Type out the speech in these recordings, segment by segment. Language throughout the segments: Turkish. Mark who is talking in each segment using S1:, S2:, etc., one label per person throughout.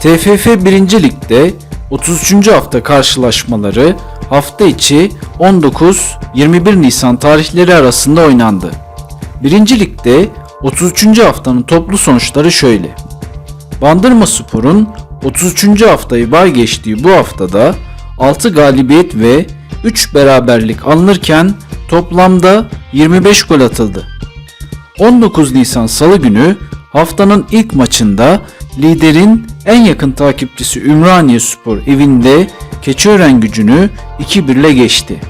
S1: TFF 1. Lig'de 33. hafta karşılaşmaları hafta içi 19-21 Nisan tarihleri arasında oynandı. 1. Lig'de 33. haftanın toplu sonuçları şöyle. Bandırma Spor'un 33. haftayı bay geçtiği bu haftada 6 galibiyet ve 3 beraberlik alınırken toplamda 25 gol atıldı. 19 Nisan Salı günü haftanın ilk maçında liderin en yakın takipçisi Ümraniye Spor evinde Keçiören gücünü 2-1 ile geçti.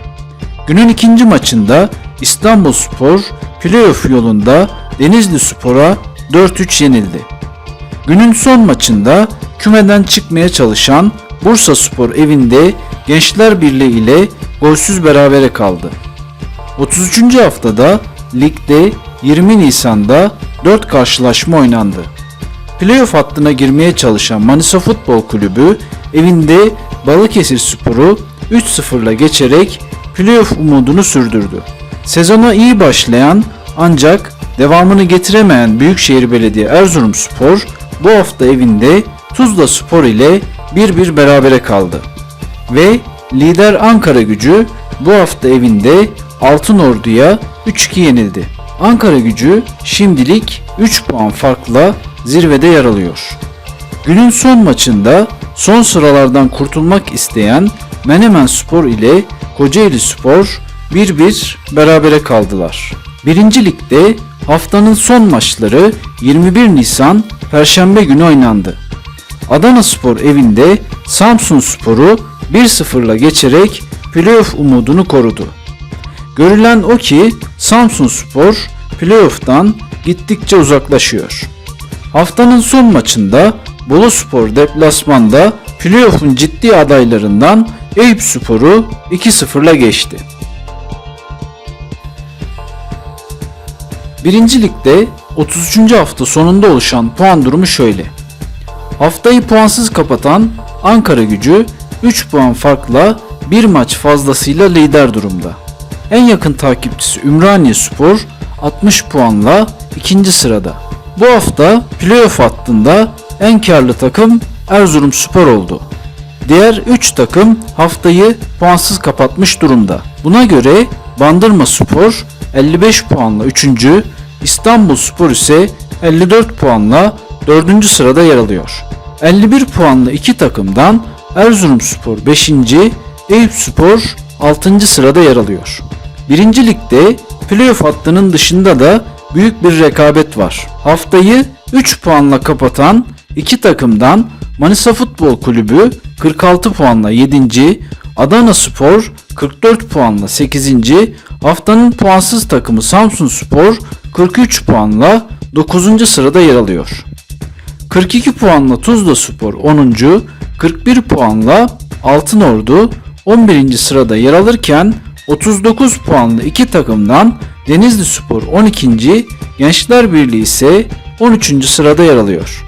S1: Günün ikinci maçında İstanbul Spor playoff yolunda Denizli Spor'a 4-3 yenildi. Günün son maçında kümeden çıkmaya çalışan Bursa Spor evinde Gençler Birliği ile golsüz berabere kaldı. 33. haftada ligde 20 Nisan'da 4 karşılaşma oynandı. Playoff hattına girmeye çalışan Manisa Futbol Kulübü evinde Balıkesir Spor'u 3-0'la geçerek playoff umudunu sürdürdü. Sezona iyi başlayan ancak devamını getiremeyen Büyükşehir Belediye Erzurumspor bu hafta evinde Tuzla Spor ile 1-1 berabere kaldı. Ve lider Ankara gücü bu hafta evinde Altınordu'ya 3-2 yenildi. Ankara gücü şimdilik 3 puan farkla zirvede yer alıyor. Günün son maçında son sıralardan kurtulmak isteyen Menemen Spor ile Kocaeli Spor 1-1 berabere kaldılar. Birinci Lig'de haftanın son maçları 21 Nisan Perşembe günü oynandı. Adana Spor evinde Samsun Spor'u 1-0'la geçerek playoff umudunu korudu. Görülen o ki Samsun Spor playoff'tan gittikçe uzaklaşıyor. Haftanın son maçında Bolu Spor deplasmanda playoff'un ciddi adaylarından Eyüp Spor'u 2-0'la geçti. Birinci Lig'de 33. hafta sonunda oluşan puan durumu şöyle. Haftayı puansız kapatan Ankara gücü 3 puan farkla bir maç fazlasıyla lider durumda. En yakın takipçisi Ümraniye Spor 60 puanla ikinci sırada. Bu hafta playoff hattında en karlı takım Erzurum Spor oldu. Diğer 3 takım haftayı puansız kapatmış durumda. Buna göre Bandırma Spor 55 puanla 3. İstanbul Spor ise 54 puanla 4. sırada yer alıyor. 51 puanlı iki takımdan Erzurum Spor 5. Eyüp Spor 6. sırada yer alıyor. 1. Ligde playoff hattının dışında da büyük bir rekabet var. Haftayı 3 puanla kapatan iki takımdan Manisa Futbol Kulübü 46 puanla 7. Adana Spor 44 puanla 8. Haftanın puansız takımı Samsun Spor 43 puanla 9. sırada yer alıyor. 42 puanla Tuzla Spor 10. 41 puanla Altınordu 11. sırada yer alırken 39 puanlı iki takımdan Denizli Spor 12. Gençler Birliği ise 13. sırada yer alıyor.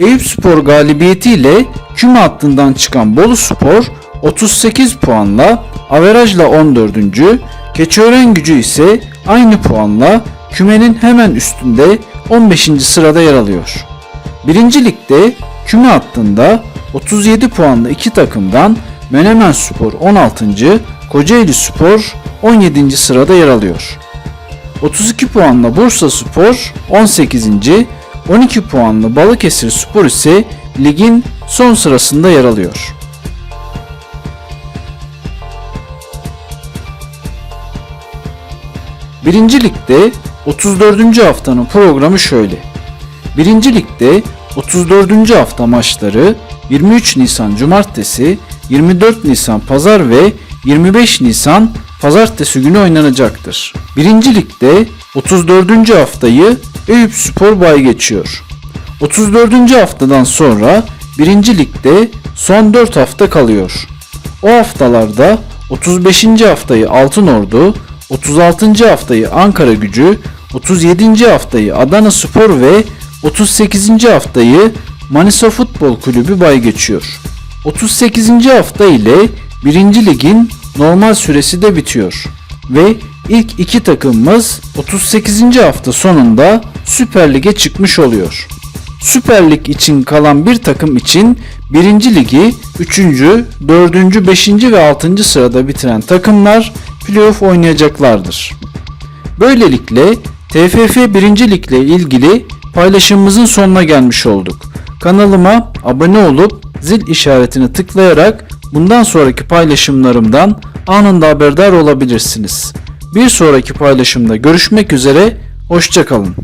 S1: Eyüp Spor galibiyetiyle küme hattından çıkan Bolu Spor 38 puanla averajla 14. Keçiören gücü ise aynı puanla kümenin hemen üstünde 15. sırada yer alıyor. Birinci Lig'de küme hattında 37 puanlı iki takımdan Menemen Spor 16. Kocaeli Spor 17. sırada yer alıyor. 32 puanla Bursa Spor 18. 12 puanlı Balıkesir Spor ise ligin son sırasında yer alıyor. Birinci Lig'de 34. haftanın programı şöyle. Birinci Lig'de 34. hafta maçları 23 Nisan Cumartesi, 24 Nisan Pazar ve 25 Nisan Pazartesi günü oynanacaktır. Birinci Lig'de 34. haftayı Eyüp Spor bay geçiyor. 34. haftadan sonra 1. Lig'de son 4 hafta kalıyor. O haftalarda 35. haftayı Altınordu, 36. haftayı Ankara Gücü, 37. haftayı Adana Spor ve 38. haftayı Manisa Futbol Kulübü bay geçiyor. 38. hafta ile 1. ligin normal süresi de bitiyor. Ve ilk iki takımımız 38. hafta sonunda Süper Lig'e çıkmış oluyor. Süper Lig için kalan bir takım için 1. ligi 3. 4. 5. ve 6. sırada bitiren takımlar playoff oynayacaklardır. Böylelikle TFF 1. Lig ile ilgili paylaşımımızın sonuna gelmiş olduk. Kanalıma abone olup zil işaretini tıklayarak bundan sonraki paylaşımlarımdan anında haberdar olabilirsiniz. Bir sonraki paylaşımda görüşmek üzere, hoşçakalın.